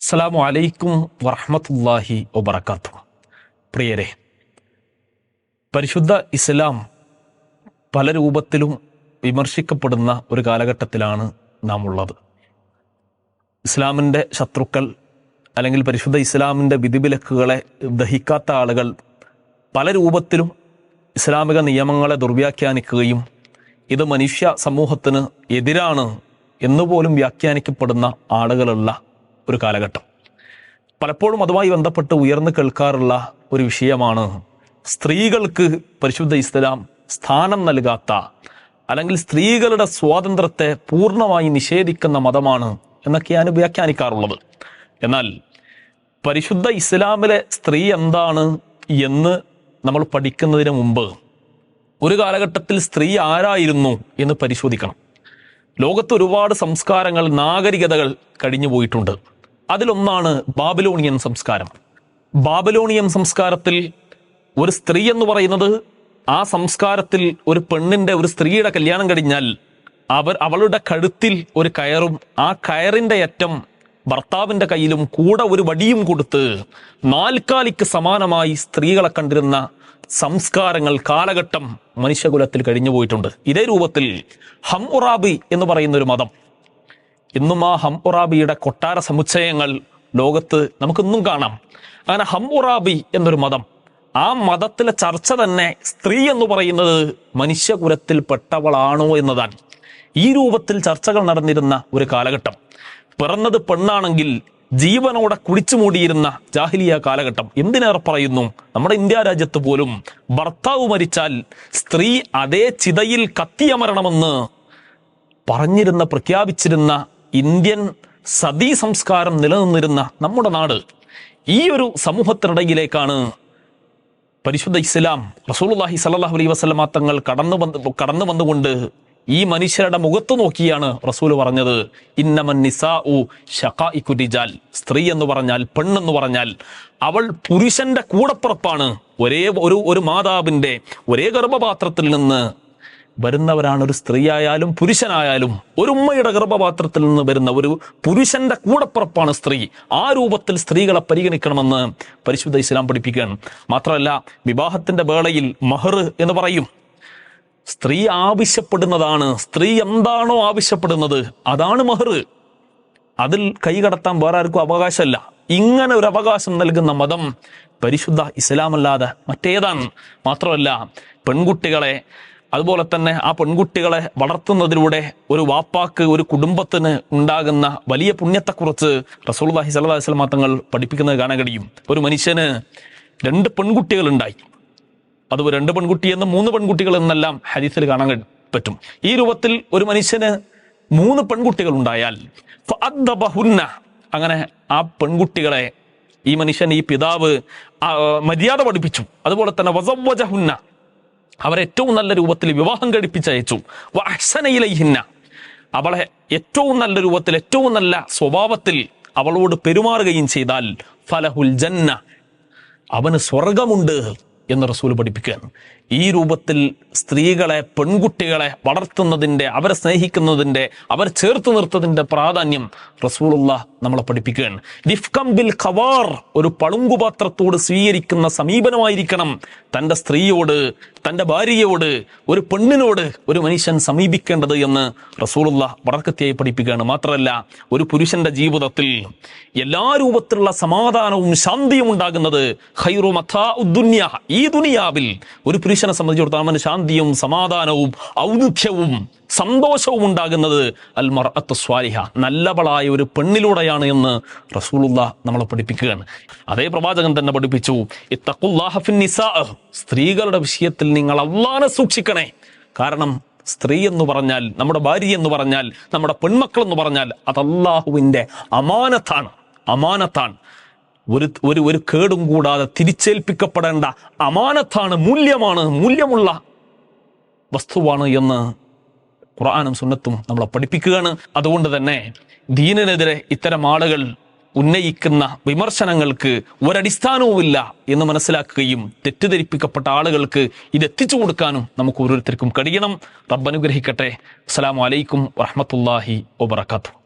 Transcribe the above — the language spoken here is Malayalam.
അസ്സലാമു അലൈക്കും വറഹമത്തല്ലാഹി വബർക്കാത്തു പ്രിയരെ പരിശുദ്ധ ഇസ്ലാം പല രൂപത്തിലും വിമർശിക്കപ്പെടുന്ന ഒരു കാലഘട്ടത്തിലാണ് നാം ഉള്ളത് ഇസ്ലാമിന്റെ ശത്രുക്കൾ അല്ലെങ്കിൽ പരിശുദ്ധ ഇസ്ലാമിന്റെ വിധിവിലക്കുകളെ ദഹിക്കാത്ത ആളുകൾ പല രൂപത്തിലും ഇസ്ലാമിക നിയമങ്ങളെ ദുർവ്യാഖ്യാനിക്കുകയും ഇത് മനുഷ്യ സമൂഹത്തിന് എതിരാണ് എന്നുപോലും വ്യാഖ്യാനിക്കപ്പെടുന്ന ആളുകളുള്ള ഒരു കാലഘട്ടം. പലപ്പോഴും അതുമായി ബന്ധപ്പെട്ട് ഉയർന്നു കേൾക്കാറുള്ള ഒരു വിഷയമാണ് സ്ത്രീകൾക്ക് പരിശുദ്ധ ഇസ്ലാം സ്ഥാനം നൽകാത്ത അല്ലെങ്കിൽ സ്ത്രീകളുടെ സ്വാതന്ത്ര്യത്തെ പൂർണമായി നിഷേധിക്കുന്ന മതമാണ് എന്നൊക്കെയാണ് വ്യാഖ്യാനിക്കാറുള്ളത്. എന്നാൽ പരിശുദ്ധ ഇസ്ലാമിലെ സ്ത്രീ എന്താണ് എന്ന് നമ്മൾ പഠിക്കുന്നതിന് മുമ്പ് ഒരു കാലഘട്ടത്തിൽ സ്ത്രീ ആരായിരുന്നു എന്ന് പരിശോധിക്കണം. ലോകത്ത് ഒരുപാട് സംസ്കാരങ്ങൾ നാഗരികതകൾ കഴിഞ്ഞു പോയിട്ടുണ്ട് അതിലൊന്നാണ് ബാബിലോണിയൻ സംസ്കാരം. ബാബിലോണിയൻ സംസ്കാരത്തിൽ ഒരു സ്ത്രീ എന്ന് പറയുന്നത് ആ സംസ്കാരത്തിൽ ഒരു പെണ്ണിന്റെ ഒരു സ്ത്രീയുടെ കല്യാണം കഴിഞ്ഞാൽ അവർ അവളുടെ കഴുത്തിൽ ഒരു കയറും ആ കയറിന്റെ അറ്റം ഭർത്താവിന്റെ കയ്യിലും കൂടെ ഒരു വടിയും കൊടുത്ത് നാൽക്കാലിക്ക് സമാനമായി സ്ത്രീകളെ കണ്ടിരുന്ന സംസ്കാരങ്ങൾ കാലഘട്ടം മനുഷ്യകുലത്തിൽ കഴിഞ്ഞു പോയിട്ടുണ്ട് ഇതേ രൂപത്തിൽ ഹംഉറാബി എന്ന് പറയുന്ന ഒരു മതം. ഇന്നും ആ ഹംഉറാബിയുടെ കൊട്ടാര സമുച്ചയങ്ങൾ ലോകത്ത് നമുക്കിന്നും കാണാം. അങ്ങനെ ഹംഉറാബി എന്നൊരു മതം ആ മതത്തിലെ ചർച്ച തന്നെ സ്ത്രീ എന്ന് പറയുന്നത് മനുഷ്യകുലത്തിൽ പെട്ടവളാണോ എന്നതാണ്. ഈ രൂപത്തിൽ ചർച്ചകൾ നടന്നിരുന്ന ഒരു കാലഘട്ടം. പിറന്നത് പെണ്ണാണെങ്കിൽ ജീവനോടെ കുടിച്ചു മൂടിയിരുന്ന ജാഹിലിയ കാലഘട്ടം. എന്തിനേറെ പറയുന്നു? നമ്മുടെ ഇന്ത്യ രാജ്യത്ത് പോലും ഭർത്താവ് മരിച്ചാൽ സ്ത്രീ അതേ ചിതയിൽ കത്തിയമരണമെന്ന് പറഞ്ഞിരുന്ന പ്രഖ്യാപിച്ചിരുന്ന ഇന്ത്യൻ സതീ സംസ്കാരം നിലനിന്നിരുന്ന നമ്മുടെ നാട് ഈ ഒരു സമൂഹത്തിനിടയിലേക്കാണ് പരിശുദ്ധ ഇസ്ലാം റസൂലുള്ളാഹി സല്ലാഹു അലൈ വസല്ലമ തങ്ങൾ കടന്നു വന്ന് കടന്നു വന്നുകൊണ്ട് ഈ മനുഷ്യരുടെ മുഖത്ത് നോക്കിയാണ് റസൂൽ പറഞ്ഞത്. ഇന്നമൻ നിസാ ഉ റിജാൽ സ്ത്രീ എന്ന് പറഞ്ഞാൽ പെണ്ണെന്ന് പറഞ്ഞാൽ അവൾ പുരുഷന്റെ കൂടപ്പുറപ്പാണ്. ഒരേ ഒരു ഒരു മാതാവിന്റെ ഒരേ ഗർഭപാത്രത്തിൽ നിന്ന് വരുന്നവരാണ് ഒരു സ്ത്രീയായാലും പുരുഷനായാലും ഒരു ഉമ്മയുടെ ഗർഭപാത്രത്തിൽ നിന്ന് വരുന്ന ഒരു പുരുഷന്റെ കൂടപ്പുറപ്പാണ് സ്ത്രീ. ആ രൂപത്തിൽ സ്ത്രീകളെ പരിഗണിക്കണമെന്ന് പരിശുദ്ധ ഇസ്ലാം പഠിപ്പിക്കുകയാണ്. മാത്രമല്ല വിവാഹത്തിന്റെ വേളയിൽ മഹർ എന്ന് പറയും. സ്ത്രീ ആവശ്യപ്പെടുന്നതാണ്. സ്ത്രീ എന്താണോ ആവശ്യപ്പെടുന്നത് അതാണ് മഹർ. അതിൽ കൈകടത്താൻ വേറെ ആർക്കും അവകാശമല്ല. ഇങ്ങനെ ഒരു അവകാശം നൽകുന്ന മതം പരിശുദ്ധ ഇസ്ലാമല്ലാതെ മറ്റേതാണ്. മാത്രമല്ല പെൺകുട്ടികളെ അതുപോലെ തന്നെ ആ പെൺകുട്ടികളെ വളർത്തുന്നതിലൂടെ ഒരു വാപ്പാക്ക് ഒരു കുടുംബത്തിന് ഉണ്ടാകുന്ന വലിയ പുണ്യത്തെക്കുറിച്ച് റസൂൽഹി സല്ലാ വസ്ലമ തങ്ങൾ പഠിപ്പിക്കുന്നത് കാണാൻ കഴിയും. ഒരു മനുഷ്യന് രണ്ട് പെൺകുട്ടികൾ ഉണ്ടായി അത് രണ്ട് പെൺകുട്ടി എന്ന് മൂന്ന് പെൺകുട്ടികൾ എന്നെല്ലാം ഹദീസിൽ കാണാൻ പറ്റും. ഈ രൂപത്തിൽ ഒരു മനുഷ്യന് മൂന്ന് പെൺകുട്ടികൾ ഉണ്ടായാൽ അങ്ങനെ ആ പെൺകുട്ടികളെ ഈ മനുഷ്യൻ ഈ പിതാവ് മര്യാദ പഠിപ്പിച്ചു. അതുപോലെ തന്നെ വസവ്വജഹുന്ന അവരെ ഏറ്റവും നല്ല രൂപത്തിൽ വിവാഹം കഴിപ്പിച്ചയച്ചു വഅഹ്സനയിലൈഹിന്ന അവളെ ഏറ്റവും നല്ല രൂപത്തിൽ ഏറ്റവും നല്ല സ്വഭാവത്തിൽ അവളോട് പെരുമാറുകയും ചെയ്താൽ ഫലഹുൽ ജന്ന. അവന് സ്വർഗമുണ്ട് എന്ന് റസൂൽ പഠിപ്പിക്കുകയാണ്. ഈ രൂപത്തിൽ സ്ത്രീകളെ പെൺകുട്ടികളെ വളർത്തുന്നതിന്റെ അവരെ സ്നേഹിക്കുന്നതിന്റെ അവർ ചേർത്ത് നിർത്തതിന്റെ പ്രാധാന്യം റസൂലുള്ള നമ്മളെ പഠിപ്പിക്കുകയാണ്. ലിഫ്കം ബിൽ ഖവാർ ഒരു പളുങ്കുപാത്രത്തോട് സ്വീകരിക്കുന്ന സമീപനമായിരിക്കണം. തന്റെ സ്ത്രീയോട് തന്റെ ഭാര്യയോട് ഒരു പെണ്ണിനോട് ഒരു മനുഷ്യൻ സമീപിക്കേണ്ടത് എന്ന് റസൂലുള്ള വളർക്കത്തിയായി പഠിപ്പിക്കുകയാണ്. മാത്രമല്ല ഒരു പുരുഷന്റെ ജീവിതത്തിൽ എല്ലാ രൂപത്തിലുള്ള സമാധാനവും ശാന്തിയും ഉണ്ടാകുന്നത് ഖൈറു മഥാ ഉദ്ദുന്യ ഈ ദുനിയാവിൽ ഒരു പുരുഷനെ സംബന്ധിച്ചിടത്തോളം അവന് ശാന്തിയും സമാധാനവും ഔദുഖ്യവും സന്തോഷവും ഉണ്ടാകുന്നത് അൽ സ്വാലിഹ നല്ലവളായ ഒരു പെണ്ണിലൂടെയാണ് എന്ന് റസൂലുള്ള നമ്മളെ പഠിപ്പിക്കുകയാണ്. അതേ പ്രവാചകൻ തന്നെ പഠിപ്പിച്ചു സ്ത്രീകളുടെ വിഷയത്തിൽ നിങ്ങൾ അള്ളാനെ സൂക്ഷിക്കണേ. കാരണം സ്ത്രീ എന്ന് പറഞ്ഞാൽ നമ്മുടെ ഭാര്യ എന്ന് പറഞ്ഞാൽ നമ്മുടെ പെൺമക്കൾ എന്ന് പറഞ്ഞാൽ അത് അള്ളാഹുവിന്റെ അമാനത്താണ് അമാനത്താണ്. ഒരു ഒരു ഒരു കേടും കൂടാതെ തിരിച്ചേൽപ്പിക്കപ്പെടേണ്ട അമാനത്താണ് മൂല്യമാണ്. മൂല്യമുള്ള വസ്തുവാണ് എന്ന് ഖുർആാനും സുന്നത്തും നമ്മളെ പഠിപ്പിക്കുകയാണ്. അതുകൊണ്ട് തന്നെ ദീനിനെതിരെ ഇത്തരം ആളുകൾ ഉന്നയിക്കുന്ന വിമർശനങ്ങൾക്ക് ഒരടിസ്ഥാനവുമില്ല എന്ന് മനസ്സിലാക്കുകയും തെറ്റിദ്ധരിപ്പിക്കപ്പെട്ട ആളുകൾക്ക് ഇത് എത്തിച്ചു കൊടുക്കാനും നമുക്ക് ഓരോരുത്തർക്കും കഴിയണം. റബ്ബ് അനുഗ്രഹിക്കട്ടെ അസ്സലാമു അലൈക്കും വറഹ്മത്തുള്ളാഹി വബറകാതുഹു.